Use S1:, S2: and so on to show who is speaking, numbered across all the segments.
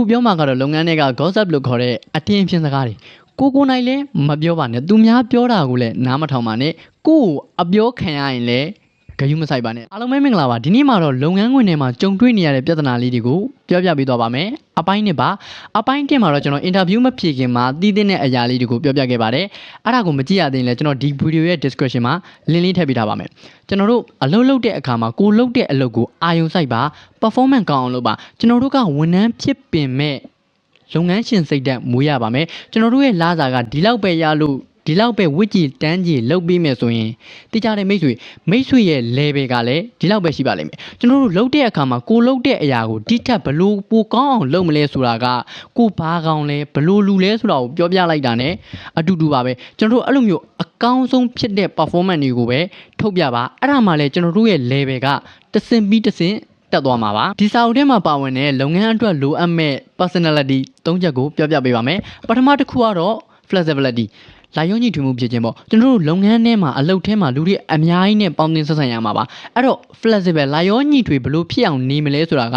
S1: အခုပြောမှာကတော့လုပ်ငန်းတွေက gossip လို့ခေါ်တဲ့အတင်းဖြင်းစကားတွေကိုကိုနိုင်လည်းမပြောပါနဲ့သူများပြောတာကိုလည်းနားမထောင်ပါနဲ့ကိုကိုအပြောခံရရင်လည်း ဂယုမဆိုင်ပါနဲ့အားလုံးပဲမင်္ဂလာပါဒီနေ့မှာတော့လုပ်ငန်းခွင်ထဲမှာကြုံတွေ့နေရတဲ့ပြဿနာလေးတွေကိုပြောပြပေးသွားပါမယ်အပိုင်းနှစ်ပါအပိုင်းတစ်မှာတော့ကျွန်တော်အင်တာဗျူးမဖြေခင်မှာတည်တဲ့အရာလေးတွေကိုပြောပြခဲ့ပါတယ်အဲ့ဒါကိုမကြည့်ရသေးရင်လည်းကျွန်တော်ဒီဗီဒီယိုရဲ့ description မှာ link လေးထည့်ပေးထားပါမယ်ကျွန်တော်တို့အလုပ်လုပ်တဲ့အခါမှာကိုလုပ်တဲ့အလုပ်ကိုအာရုံစိုက်ပါ performance ကောင်းအောင်လုပ်ပါကျွန်တော်တို့ကဝန်ထမ်းဖြစ်ပင်မဲ့လုပ်ငန်းရှင်စိတ်ဓာတ်မွေးရပါမယ်ကျွန်တော်တို့ရဲ့လာစာကဒီလောက်ပဲရလို့ ဒီလောက်ပဲဝစ်ကြည်တန်းကြီးလုပ်ပြီးမယ်ဆိုရင်တိကျတဲ့မိတ်ဆွေမိတ်ဆွေရဲ့ level ကလည်းဒီလောက်ပဲရှိပါလိမ့်မယ်ကျွန်တော်တို့လုပ်တဲ့အခါမှာကိုလုပ်တဲ့အရာကိုဒီထက်ဘလို့ပိုကောင်းအောင်လုပ်မလဲဆိုတာကကိုဘာကောင်းလဲဘလို့လူလဲဆိုတာကိုပြောပြလိုက်တာ ਨੇ အတူတူပါပဲကျွန်တော်တို့အဲ့လိုမျိုးအကောင်းဆုံးဖြစ်တဲ့ performance တွေကိုပဲထုတ်ပြပါအဲ့ဒါမှလည်းကျွန်တော်တို့ရဲ့ level ကတစ်ဆင့်ပြီးတစ်ဆင့်တက်သွားမှာပါဒီစာအုပ်ထဲမှာပါဝင်တဲ့လုပ်ငန်းအတွက်လိုအပ်မဲ့ personality ၃ချက်ကိုပြောပြပေးပါမယ်ပထမတစ်ခုကတော့ flexibility လာရုံညီထွေမှုဖြစ်ခြင်းပေါ့ကျွန်တော်တို့လုပ်ငန်းထဲမှာအလုပ်ထဲမှာလူတွေအများကြီးနဲ့ပေါင်းသင်းဆက်ဆံရမှာပါအဲ့တော့ flexible လာရောညီထွေဘလို့ဖြစ်အောင်နေမလဲဆိုတာက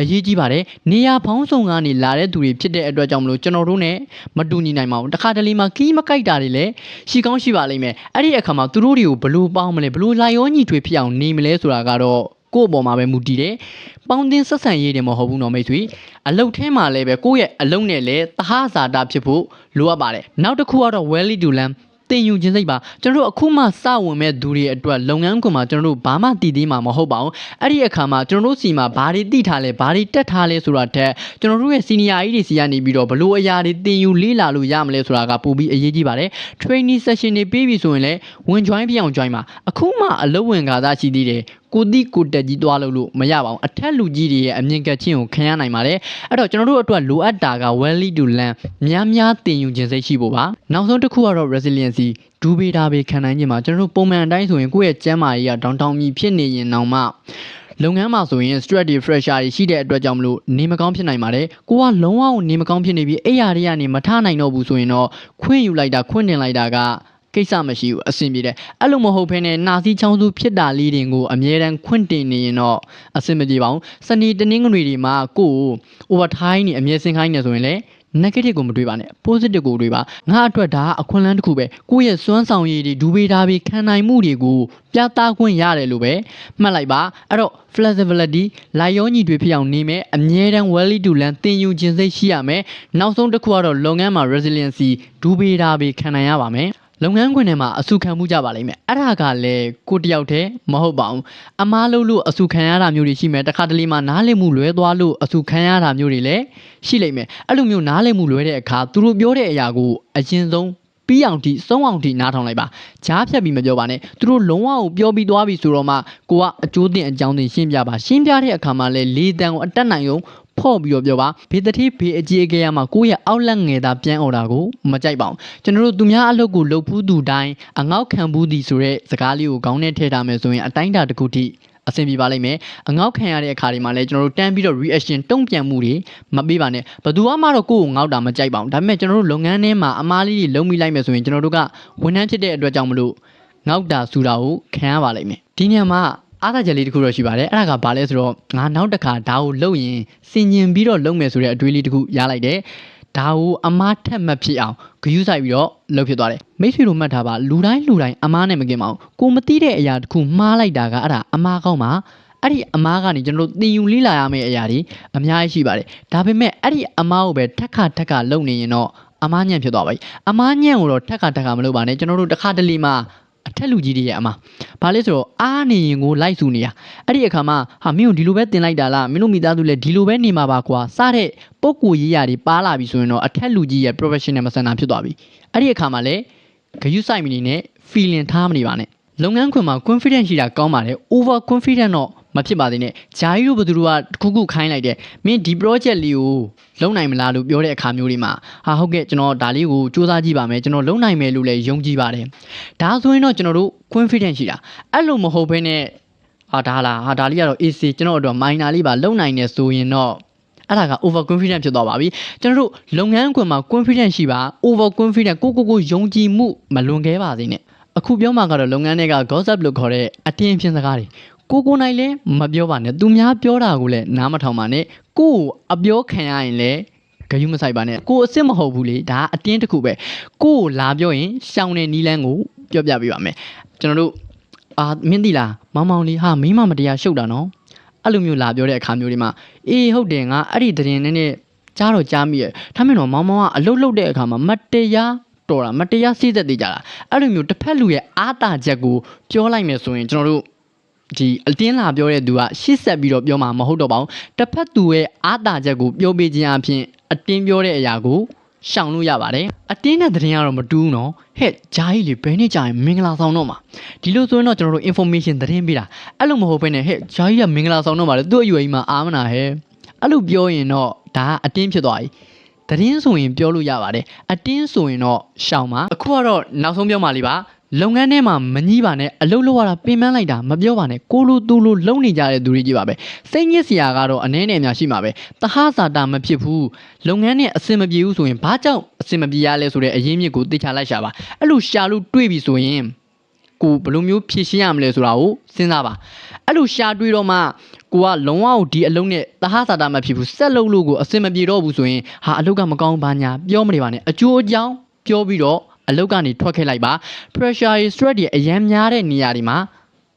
S1: အရေးကြီးပါတယ်နေရာပေါင်းစုံကနေလာတဲ့သူတွေဖြစ်တဲ့အတွက်ကြောင့်မလို့ကျွန်တော်တို့ ਨੇ မတူညီနိုင်ပါဘူးတခါတလေမှာကီးမကိုက်တာတွေလည်းရှိကောင်းရှိပါလိမ့်မယ်အဲ့ဒီအခါမှာသူတို့တွေကိုဘလို့ပေါင်းမလဲဘလို့လာရောညီထွေဖြစ်အောင်နေမလဲဆိုတာကတော့ ကိုယ့်အပေါ်မှာပဲမူတည်တယ်။ပေါင်းတင်ဆက်ဆံရေးတယ်မဟုတ်ဘူးနော်မိတ်ဆွေ။အလုတ်ထဲမှာလည်းပဲကိုယ့်ရဲ့အလုတ်နဲ့လည်းသဟဇာတာဖြစ်ဖို့လိုအပ်ပါတယ်။နောက်တစ်ခုကတော့ welly to lam တင်ယူခြင်းစိတ်ပါကျွန်တော်တို့အခုမှစဝင်မဲ့သူတွေအတွက်လုပ်ငန်းခွင်မှာကျွန်တော်တို့ဘာမှတည်သေးမှာမဟုတ်ပါဘူးအဲ့ဒီအခါမှာကျွန်တော်တို့စီမှာဘာတွေတည်ထားလဲဘာတွေတက်ထားလဲဆိုတာထက်ကျွန်တော်တို့ရဲ့ senior ကြီးတွေစီကနေပြီးတော့ဘလို့အရာတွေတင်ယူလေးလာလို့ရမလဲဆိုတာကပိုပြီးအရေးကြီးပါတယ် training session တွေပြီးပြီဆိုရင်လည်းဝင် join ပြအောင် join ပါအခုမှအလုပ်ဝင်ကားသားရှိသေးတယ် ကိုတိကိုတက်ကြီးသွားလို့လို့မရပါဘူးအထက်လူကြီးတွေရဲ့အမြင့်ကက်ချင်းကိုခံရနိုင်ပါတယ်အဲ့တော့ကျွန်တော်တို့အတွက်လိုအပ်တာက welly to land များများတင်ယူခြင်းစိတ်ရှိဖို့ပါနောက်ဆုံးတစ်ခုကတော့ resiliency ဒူးပေးတာပဲခံနိုင်ခြင်းမှာကျွန်တော်တို့ပုံမှန်အတိုင်းဆိုရင်ကိုယ့်ရဲ့ကျန်းမာရေးကဒေါင်တောင်မြီဖြစ်နေရင်တောင်မှလုပ်ငန်းမှာဆိုရင် stress တွေ pressure တွေရှိတဲ့အတွက်ကြောင့်မလို့နေမကောင်းဖြစ်နိုင်ပါတယ်ကိုကလုံးဝနေမကောင်းဖြစ်နေပြီးအဲ့ရာတွေကနေမထနိုင်တော့ဘူးဆိုရင်တော့ခွင့်ယူလိုက်တာခွင့်တင်လိုက်တာက ကိစ္စမရှိဘူးအဆင်ပြေတယ်အဲ့လိုမဟုတ်ဘဲနဲ့နာစီချောင်းစုဖြစ်တာလေးတွေကိုအမြဲတမ်းခွင့်တင်နေရင်တော့အဆင်မပြေပါဘူးစနေတနင်္ဂနွေတွေမှာကိုယ် overtime နေအမြဲဆင်းခိုင်းနေဆိုရင်လည်း negative ကိုမတွေးပါနဲ့ positive ကိုတွေးပါငါအတွက်ဒါကအခွင့်အလမ်းတစ်ခုပဲကိုယ့်ရဲ့စွမ်းဆောင်ရည်တွေဒူပေးထားပြီးခံနိုင်မှုတွေကိုပြသခွင့်ရတယ်လို့ပဲမှတ်လိုက်ပါအဲ့တော့ flexibility လိုက်ရောညီတွေဖြစ်အောင်နေမယ်အမြဲတမ်း welly to land သင်ယူခြင်းစိတ်ရှိရမယ်နောက်ဆုံးတစ်ခုကတော့လုပ်ငန်းမှာ resiliency ဒူပေးထားပြီးခံနိုင်ရပါမယ် လုပ်ငန်းခွင်ထဲမှာအဆူခံမှုကြပါလိမ့်မယ်အဲ့ဒါကလည်းကိုတယောက်တည်းမဟုတ်ပါဘူးအမားလို့လို့အဆူခံရတာမျိုးတွေရှိမယ်တခါတလေမှာနားလည်မှုလွဲသွားလို့အဆူခံရတာမျိုးတွေလည်းရှိလိမ့်မယ်အဲ့လိုမျိုးနားလည်မှုလွဲတဲ့အခါသူတို့ပြောတဲ့အရာကိုအရင်ဆုံးပြီးအောင်ထိစုံအောင်ထိနားထောင်လိုက်ပါကြားဖြတ်ပြီးမပြောပါနဲ့သူတို့လုံးဝကိုပြောပြီးသွားပြီဆိုတော့မှကိုကအကျိုးတင်အကြောင်းတင်ရှင်းပြပါရှင်းပြတဲ့အခါမှာလည်းလေးတန်ကိုအတက်နိုင်အောင် ဖော့ပြီးတော့ပြောပါဘေးတတိဘေးအကြီးအကဲရမှာကိုယ့်ရဲ့အောက်လက်ငယ်သားပြန်អော်တာကိုမကြိုက်ပါဘူးကျွန်တော်တို့သူများအလုပ်ကိုလုပ်ဖူးသူတိုင်းအငေါက်ခံဘူးသည်ဆိုတဲ့စကားလေးကိုခေါင်းထဲထည့်ထားမယ်ဆိုရင်အတိုင်းတာတစ်ခုထိအဆင်ပြေပါလိမ့်မယ်အငေါက်ခံရတဲ့အခါတွေမှာလည်းကျွန်တော်တို့တန်းပြီးတော့ reaction တုံ့ပြန်မှုတွေမပေးပါနဲ့ဘယ်သူမှတော့ကိုယ့်ကိုငေါက်တာမကြိုက်ပါဘူးဒါပေမဲ့ကျွန်တော်တို့လုပ်ငန်းထဲမှာအမားလေးတွေလုံးမိလိုက်မယ်ဆိုရင်ကျွန်တော်တို့ကဝန်ထမ်းဖြစ်တဲ့အတွက်ကြောင့်မလို့ငေါက်တာစူတာကိုခံရပါလိမ့်မယ်ဒီညမှာ အားသာချက်လေးတစ်ခုတော့ရှိပါတယ်အဲ့ဒါကဘာလဲဆိုတော့ငါနောက်တစ်ခါဒါကိုလုပ်ရင်စင်ကျင်ပြီးတော့လုပ်မယ်ဆိုတဲ့အတွေးလေးတစ်ခုရလိုက်တယ်ဒါကိုအမားထက်မဖြစ်အောင်ဂယူးဆိုင်ပြီးတော့လှုပ်ဖြစ်သွားတယ်မိတ်ဆွေတို့မှတ်ထားပါလူတိုင်းလူတိုင်းအမားနဲ့မကင်ပါဘူးကိုမသိတဲ့အရာတစ်ခုမှားလိုက်တာကအဲ့ဒါအမားကောင်းပါအဲ့ဒီအမားကနေကျွန်တော်တို့သင်ယူလေ့လာရမယ့်အရာတွေအများကြီးရှိပါတယ်ဒါပေမဲ့အဲ့ဒီအမားကိုပဲထက်ခါထက်ခါလုပ်နေရင်တော့အမားညံ့ဖြစ်သွားပါပြီအမားညံ့ကိုတော့ထက်ခါထက်ခါမလုပ်ပါနဲ့ကျွန်တော်တို့တစ်ခါတလေမှာ အထက်လူကြီးတွေရဲ့အမဘာလဲဆိုတော့အားနေရင်ကိုလိုက်စုနေရအဲ့ဒီအခါမှာဟာမင်းတို့ဒီလိုပဲတင်လိုက်တာလားမင်းတို့မိသားစုလည်းဒီလိုပဲနေမှာပါကွာစတဲ့ပုံကိုရေးရတွေပါလာပြီဆိုရင်တော့အထက်လူကြီးရဲ့ professional မဆန်တာဖြစ်သွားပြီအဲ့ဒီအခါမှာလည်းဂယုစိုက်မနေနဲ့ feeling ထားမနေပါနဲ့လုပ်ငန်းခွင်မှာ confidence ရှိတာကောင်းပါတယ် over confident တော့ မဖြစ်ပါသေးနဲ့ဂျာကြီးတို့ဘယ်သူတို့ကတစ်ခုခုခိုင်းလိုက်တယ်မင်းဒီ project လေးကိုလုံနိုင်မလားလို့ပြောတဲ့အခါမျိုးတွေမှာဟာဟုတ်ကဲ့ကျွန်တော်ဒါလေးကိုစူးစမ်းကြည့်ပါမယ်ကျွန်တော်လုံနိုင်မယ်လို့လည်းယုံကြည်ပါတယ်ဒါဆိုရင်တော့ကျွန်တော်တို့ confidence ရှိတာအဲ့လိုမဟုတ်ဘဲနဲ့ဟာဒါလားဟာဒါလေးကတော့ AC ကျွန်တော်တို့ minor လေးပါလုံနိုင်နေဆိုရင်တော့အဲ့ဒါက over confident ဖြစ်သွားပါပြီကျွန်တော်တို့လုပ်ငန်းခွင်မှာ confident ရှိပါ over confident ကိုကိုကိုယုံကြည်မှုမလွန်ခဲပါစေနဲ့အခုပြောမှာကတော့လုပ်ငန်းတွေက gossip လို့ခေါ်တဲ့အတင်းဖြင်းစကားတွေ ကိုကိုကိုနိုင်လည်းမပြောပါနဲ့သူများပြောတာကိုလည်းနားမထောင်ပါနဲ့ကိုကိုအပြောခံရရင်လည်းဂယုမဆိုင်ပါနဲ့ကိုအစ်စ်မဟုတ်ဘူးလေဒါအတင်းတစ်ခုပဲကိုကိုလာပြောရင်ရှောင်းတဲ့နီလန်းကိုပြောပြပေးပါမယ်ကျွန်တော်တို့အာမင်းသိလားမောင်မောင်လေးဟာမင်းမမတရားရှုပ်တာနော်အဲ့လိုမျိုးလာပြောတဲ့အခါမျိုးတွေမှာအေးဟုတ်တယ်ငါအဲ့ဒီသတင်းနဲ့နဲ့ကြားတော့ကြားမိရဲ့ဒါမှမဟုတ်မောင်မောင်ကအလုတ်လုတ်တဲ့အခါမှာမတရားတော်တာမတရားစိစက်သေးကြတာအဲ့လိုမျိုးတစ်ဖက်လူရဲ့အားတာချက်ကိုပြောလိုက်မယ်ဆိုရင်ကျွန်တော်တို့ ဒီအတင်းလာပြောတဲ့သူကရှစ်ဆက်ပြီးတော့ပြောမှာမဟုတ်တော့ပါဘူးတစ်ဖက်သူရဲ့အာတာချက်ကိုပြောပေးခြင်းအပြင်အတင်းပြောတဲ့အရာကိုရှောင်လို့ရပါတယ်အတင်းတဲ့သတင်းကတော့မတူးနော်ဟဲ့ဂျာကြီးလေဘယ်နဲ့ကြာရင်မင်္ဂလာဆောင်တော့မှာဒီလိုဆိုရင်တော့ကျွန်တော်တို့ information သတင်းပေးတာအဲ့လိုမဟုတ်ဘဲနဲ့ဟဲ့ဂျာကြီးကမင်္ဂလာဆောင်တော့မှာလေသူ့အရွယ်ကြီးမှာအာမနာဟဲ့အဲ့လိုပြောရင်တော့ဒါကအတင်းဖြစ်သွားပြီသတင်းဆိုရင်ပြောလို့ရပါတယ်အတင်းဆိုရင်တော့ရှောင်ပါအခုကတော့နောက်ဆုံးပြောမှလေးပါ လုပ်ငန်းထဲမှာမကြီးပါနဲ့အလုပ်လုပ်ရတာပင်ပန်းလိုက်တာမပြောပါနဲ့ကိုလိုသူလိုလုံနေကြတဲ့သူတွေကြီးပါပဲစိတ်ညစ်စရာကတော့အနည်းနဲ့အများရှိမှာပဲတဟစာတာမဖြစ်ဘူးလုပ်ငန်းနဲ့အဆင်မပြေဘူးဆိုရင်ဘာကြောင့်အဆင်မပြေရလဲဆိုတဲ့အရင်းမြစ်ကိုသိချလိုက်ရှာပါအဲ့လိုရှာလို့တွေးပြီဆိုရင်ကိုဘယ်လိုမျိုးဖြည့်ရှင်းရမလဲဆိုတာကိုစဉ်းစားပါအဲ့လိုရှာတွေးတော့မှကိုကလုံးဝဒီအလုံးနဲ့တဟစာတာမဖြစ်ဘူးဆက်လုပ်လို့ကိုအဆင်မပြေတော့ဘူးဆိုရင်ဟာအလုပ်ကမကောင်းဘာညာပြောမနေပါနဲ့အကျိုးအကြောင်းပြောပြီးတော့ အလုပ်ကနေထွက်ခဲ့လိုက်ပါ pressure တွေ stress တွေအများများတဲ့နေရာတွေမှာ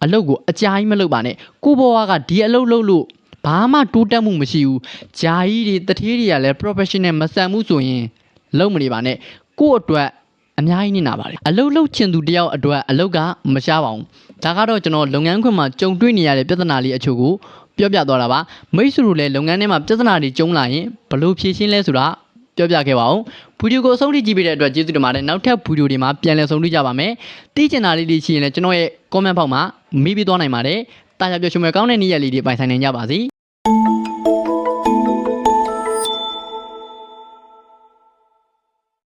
S1: အလုပ်ကိုအကြာကြီးမလုပ်ပါနဲ့ကိုဘွားကဒီအလုပ်လုပ်လို့ဘာမှတိုးတက်မှုမရှိဘူးဂျာကြီးတွေတထေးတွေကလည်း professional မဆန်မှုဆိုရင်လုပ်မနေပါနဲ့ကို့အတွက်အများကြီးနေတာပါလေအလုပ်လုပ်ချင်သူတယောက်အတွက်အလုပ်ကမရှားပါဘူးဒါကတော့ကျွန်တော်လုပ်ငန်းခွင်မှာကြုံတွေ့နေရတဲ့ပြဿနာလေးအချို့ကိုပြောပြသွားတာပါမိတ်ဆွေတို့လည်းလုပ်ငန်းထဲမှာပြဿနာတွေကြုံလာရင်ဘယ်လိုဖြေရှင်းလဲဆိုတာ ပြောပြခဲ့ပါဦးဗီဒီယိုကိုအဆုံးထိကြည့်ပေးတဲ့အတွက်ကျေးဇူးတင်ပါတယ်နောက်ထပ်ဗီဒီယိုတွေမှာပြန်လည်ဆုံတွေ့ကြပါမယ်သိချင်တာလေးတွေရှိရင်လည်းကျွန်တော်ရဲ့ comment ဘောက်မှာမေးပြီးသွားနိုင်ပါတယ်တာယာပြောရှင်မဲ့ကောင်းတဲ့နေ့ရက်လေးတွေပိုင်ဆိုင်နိုင်ကြပါစေ